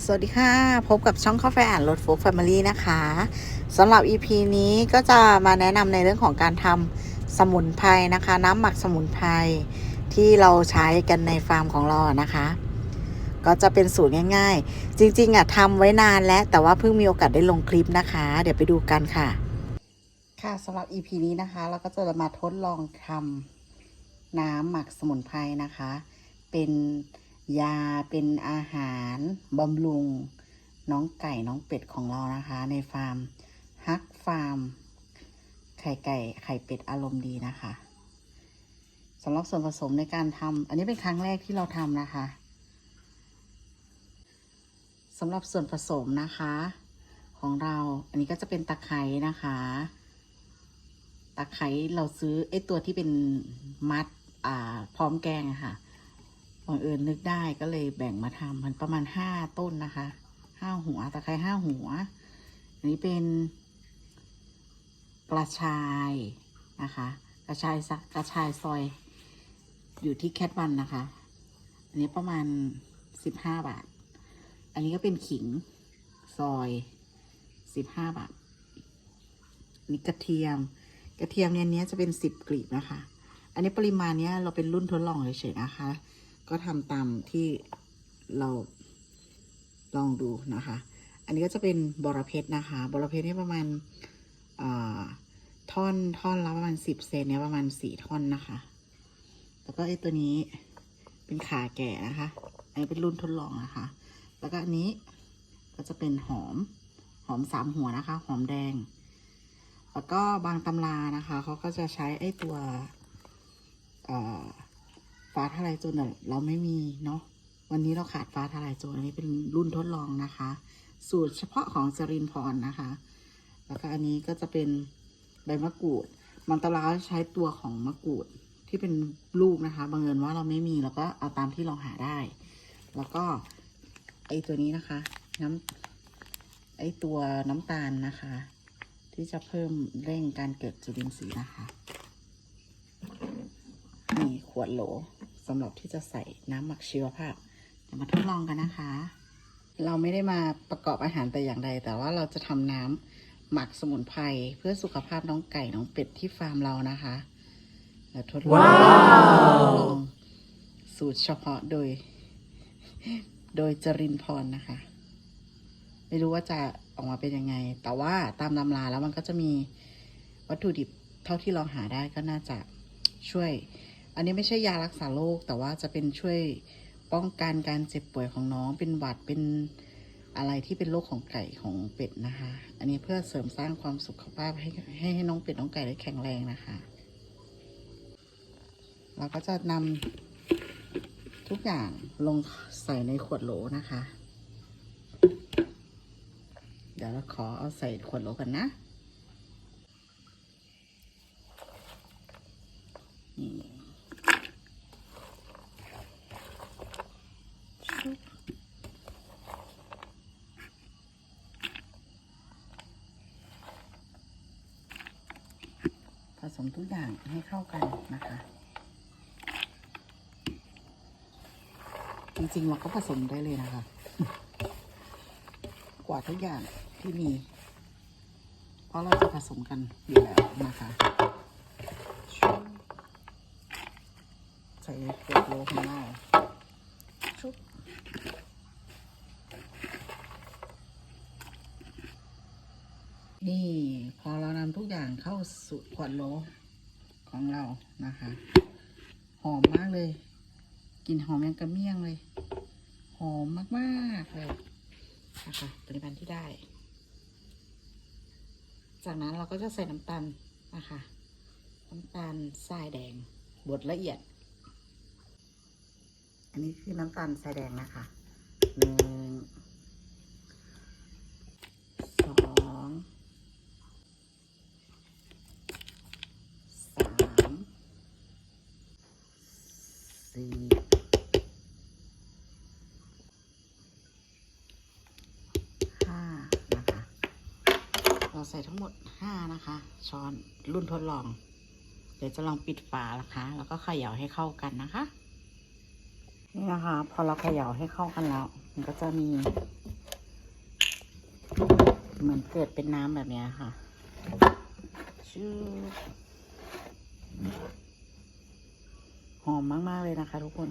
สวัสดีค่ะ พบกับช่อง Coffee and Road Food Family นะคะสำหรับ EP นี้ก็จะมาแนะนำในเรื่องของการทำสมุนไพรนะคะ น้ำหมักสมุนไพรที่เราใช้กันในฟาร์มของเรานะคะ ก็จะเป็นสูตรง่ายๆ จริงๆอะทำไว้นานแล้วแต่ว่าเพิ่งมีโอกาสได้ลงคลิปนะคะ เดี๋ยวไปดูกันค่ะ ค่ะสำหรับ EP นี้นะคะ เราก็จะมาทดลองทำน้ำหมักสมุนไพรนะคะ เป็น ยาเป็นอาหารบำรุงน้องไก่น้องเป็ดของเรานะคะ ในฟาร์มฮักฟาร์ม ไข่ไก่ไข่เป็ดอารมณ์ดีนะคะสำหรับส่วนผสมในการทำอันนี้เป็นครั้งแรกที่เราทำนะคะสำหรับส่วนผสมนะคะ ของเราอันนี้ก็จะเป็นตะไคร้นะคะ ตะไคร้เราซื้อไอ้ตัวที่เป็นมัดอ่าพร้อมแกงะค่ะ บังเอิญนึกได้ก็เลยแบ่งมาทำมันประมาณห้าต้นนะคะห้าหัวตะไคร้ห้าหัว อันนี้เป็นกระชายนะคะ กระชายสักกระชายซอย อยู่ที่แคทวันนะคะ อันนี้ประมาณสิบห้าบาท อันนี้ก็เป็นขิงซอยสิบห้าบาทนี่กระเทียม กระเทียมเนี่ยเนี้ยจะเป็นสิบกลีบนะคะ อันนี้ปริมาณเนี้ยเราเป็นรุ่นทดลองเฉยๆนะคะ ก็ทำตามที่เราลองดูนะคะ อันนี้ก็จะเป็นบอระเพ็ดนะคะบอระเพ็ดนี่ประมาณาท่อนท่อนละประมาณสิบเซนเนี่ยประมาณสี่ท่อนนะคะ แล้วก็ไอ้ตัวนี้เป็นขาแก่นะคะ อันนี้เป็นรุ่นทดลองนะคะ แล้วก็อันนี้ก็จะเป็นหอมหอมสามหัวนะคะ หอมแดง แล้วก็บางตำรานะคะเขาก็จะใช้ไอ้ตัวเอ่อ ฟ้าทลายโจรแต่เราไม่มีเนาะวันนี้เราขาดฟ้าทลายโจรอันนี้เป็นรุ่นทดลองนะคะ สูตรเฉพาะของจรินพรนะคะ แล้วก็อันนี้ก็จะเป็นใบมะกรูดบางตำราใช้ตัวของมะกรูดที่เป็นลูกนะคะบังเอิญว่าเราไม่มีเราก็เอาตามที่เราหาได้ แล้วก็ไอตัวนี้นะคะ น้ำไอตัวน้ำตาลนะคะ ที่จะเพิ่มเร่งการเกิดจุลินทรีย์นะคะนี่ขวดโหลำหรับที่จะใส่น้ำหมักชีวภาพเดี๋ยวมาทดลองกันนะคะ เราไม่ได้มาประกอบอาหารแต่อย่างใด แต่ว่าเราจะทำน้ำหมักสมุนไพรเพื่อสุขภาพน้องไก่น้องเป็ดที่ฟาร์มเรานะคะเดี๋ยวทดลองลองสูตรเฉพาะโดย โดยจรินพรนะคะ ไม่รู้ว่าจะออกมาเป็นยังไง แต่ว่าตามตำราแล้วมันก็จะมีวัตถุดิบเท่าที่เราหาได้ก็น่าจะช่วย อันนี้ไม่ใช่ยารักษาโรคแต่ว่าจะเป็นช่วยป้องกันการเจ็บป่วยของน้อง เป็นหวัดเป็นอะไรที่เป็นโรคของไก่ของเป็ดนะคะ อันนี้เพื่อเสริมสร้างความสุขภาพให้ให้ให้น้องเป็ดน้องไก่ได้แข็งแรงนะคะ เราก็จะนำทุกอย่างลงใส่ในขวดโหลนะคะ เดี๋ยวเราขอเอาใส่ขวดโหลกันนะนี่ชุบผส มทุกอย่างให้เข้ากันนะคะ จริงๆเราก็ผสมได้เลยนะคะ กว่าทุกอย่างที่มี เพราะเราจะผสมกันอยู่แล้วนะคะใส่ในขวดโลของเราชุบนี่ำทุกอย่างเข้าสู่ขวดโลของเรานะคะ หอมมากเลยกลิ่นหอมยังกระเมี่ยงเลย หอมมากๆเลยนะคะปริมาณที่ได้ จากนั้นเราก็จะใส่น้ำตาลนะคะน้ำตาลทรายแดงบดละเอียด อันนี้คือน้ำตาลทรายแดงนะคะหนึ่งสองสามสี่ ห้านะคะ เราใส่ทั้งหมดห้านะคะ ช้อนรุ่นทดลอง เดี๋ยวจะลองปิดฝานะคะ แล้วก็เขย่าให้เข้ากันนะคะ นี่นะคะ พอเราเขย่าให้เข้ากันแล้ว มันก็จะมี เหมือนเกิดเป็นน้ำแบบนี้ค่ะชื่อหอมมาก ๆ เลยนะคะทุกคน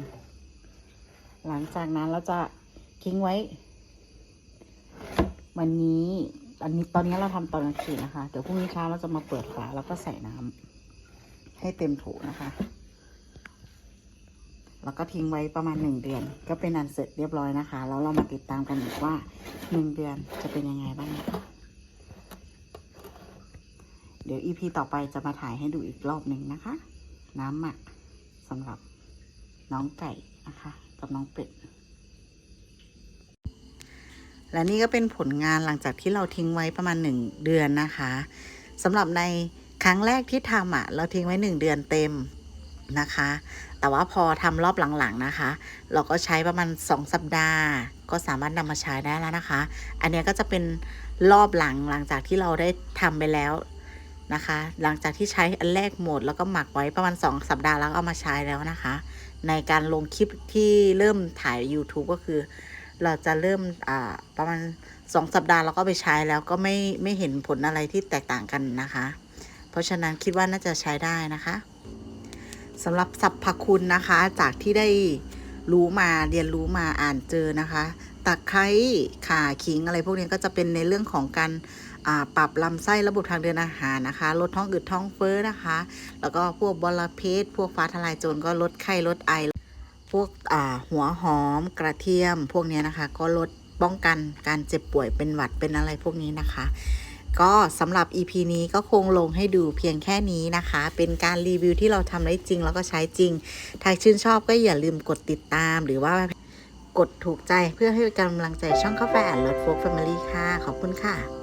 หลังจากนั้นเราจะทิ้งไว้ วันนี้ อันนี้ตอนนี้เราทำตอนกลางคืนนะคะ เดี๋ยวพรุ่งนี้เช้าเราจะมาเปิดฝาแล้วก็ใส่น้ำให้เต็มโถนะคะ แล้วก็ทิ้งไว้ประมาณหนึ่งเดือน ก็เป็นอันเสร็จเรียบร้อยนะคะ แล้วเรามาติดตามกันอีกว่าหนึ่งเดือนจะเป็นยังไงบ้างนะคะเดี๋ยวอีพีต่อไปจะมาถ่ายให้ดูอีกรอบหนึ่งนะคะ น้ำหมักสำหรับน้องไก่นะคะ กับน้องเป็ด และนี่ก็เป็นผลงานหลังจากที่เราทิ้งไว้ประมาณหนึ่งเดือนนะคะสำหรับในครั้งแรกที่ทำอะ เราทิ้งไว้หนึ่งเดือนเต็มนะคะ แต่ว่าพอทำรอบหลังๆนะคะ เราก็ใช้ประมาณ 2 สัปดาห์ ก็สามารถนำมาใช้ได้แล้วนะคะ อันนี้ก็จะเป็นรอบหลังหลังจากที่เราได้ทำไปแล้วนะคะ หลังจากที่ใช้อันแรกหมดแล้วก็หมักไว้ประมาณ 2 สัปดาห์แล้วก็เอามาใช้แล้วนะคะ ในการลงคลิปที่เริ่มถ่าย YouTube ก็คือ เราจะเริ่มอ่าประมาณ2สัปดาห์เราก็ไปใช้แล้วก็ไม่ไม่เห็นผลอะไรที่แตกต่างกันนะคะ เพราะฉะนั้นคิดว่าน่าจะใช้ได้นะคะสำหรับสรรพคุณนะคะ จากที่ได้รู้มาเรียนรู้มาอ่านเจอนะคะตะไคร้ข่าขิงอะไรพวกนี้ก็จะเป็นในเรื่องของการปรับลำไส้ระบบทางเดินอาหารนะคะ ลดท้องอืดท้องเฟ้อนะคะ แล้วก็พวกบอระเพ็ดพวกฟ้าทลายโจรก็ลดไข้ลดไอ พวกหัวหอมกระเทียม พวกนี้นะคะ ก็ลดป้องกันการเจ็บป่วยเป็นหวัดเป็นอะไรพวกนี้นะคะ ก็สำหรับ EP นี้ก็คงลงให้ดูเพียงแค่นี้นะคะ เป็นการรีวิวที่เราทำได้จริงแล้วก็ใช้จริง ถ้าชื่นชอบก็อย่าลืมกดติดตามหรือว่ากดถูกใจเพื่อให้กำลังใจช่องกาแฟแอนด์รถโฟกแฟมิลี่ค่ะ ขอบคุณค่ะ